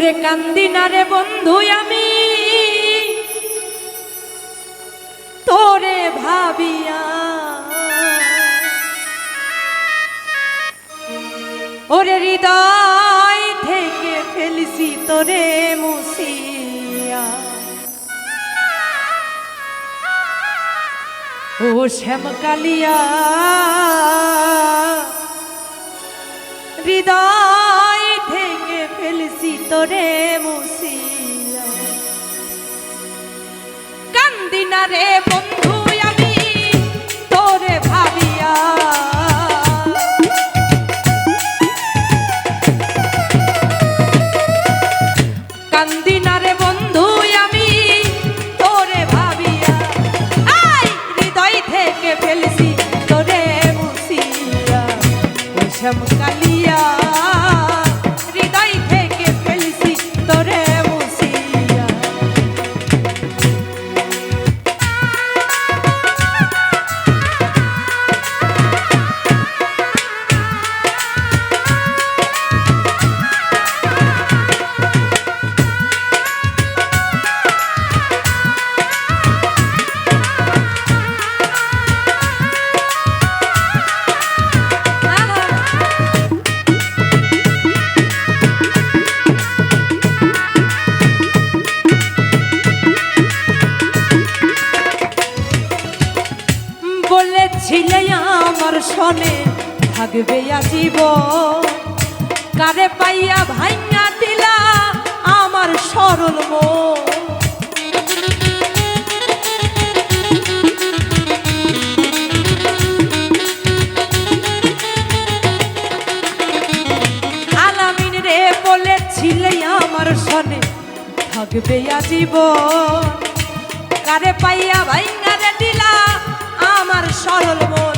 ওরে কান্দি না রে বন্ধু আমি। তোরে ভাবিয়া ওরে হৃদয় থেকে ফেলছি তোরে মুসিয়া ও শ্যামকালিয়া, হৃদয় তোরে মুসিয়া। কান্দিনা রে বন্ধু আমি তোরে ভাবিয়া। রে তোরে ভাবিয়া। তোরে কালিয়া সনে থাকবে আজীব কারে পাইয়া ভাইয়া দিলা আমার সরল মন। বলেছিলে আমার সনে থাকবে আজীবন। কারে পাইয়া ভাইঙ্গা রে দিলা আমার সরল মন।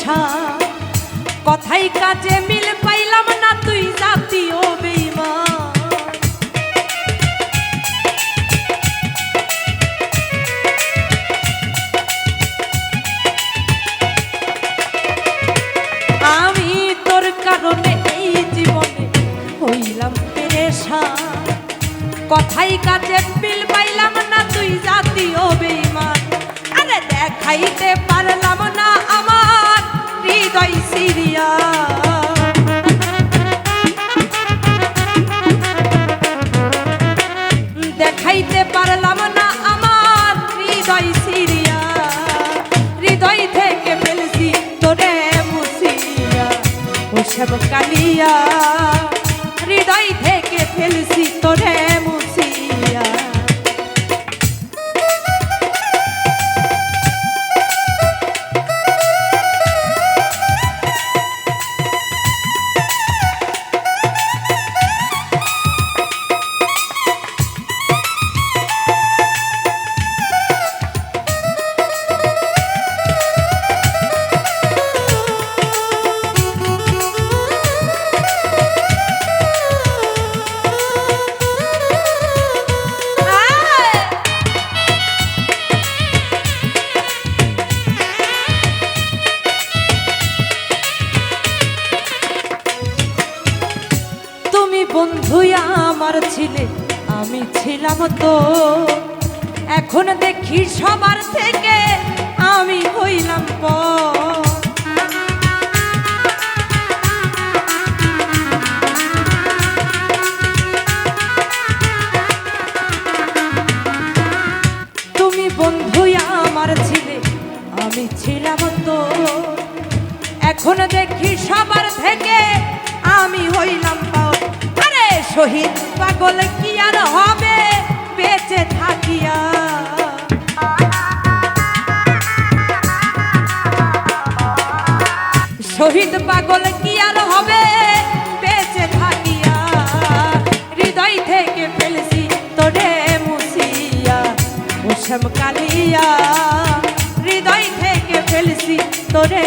পেরেশা কথাই কাজে মিল পাইলাম না তুই জাতীয় বেইমান। আমি তোর কারণে এই জীবনে হইলাম পেরেশা কথাই কাজে বিল পাইলাম না তুই জাতীয় বেইমান। আরে দেখাইতে কালিয়া হৃদয় থেকে ফেলছি তোরে বন্ধুই আমার ছিলে, আমি ছিলাম তো। এখন দেখি সবার থেকে আমি হইলাম পর। তুমি বন্ধু আমার ছিলে, আমি ছিলাম তো। এখন দেখি সবার থেকে আমি হইলাম পাও শহীদ পাগল কি আর হবে? বেঁচে থাকিয়া। শহীদ পাগল কি আর হবে? বেঁচে থাকিয়া। হৃদয় থেকে ফেলছি তোরে মুসিয়া ওসব কালিয়া। হৃদয় থেকে ফেলছি তোরে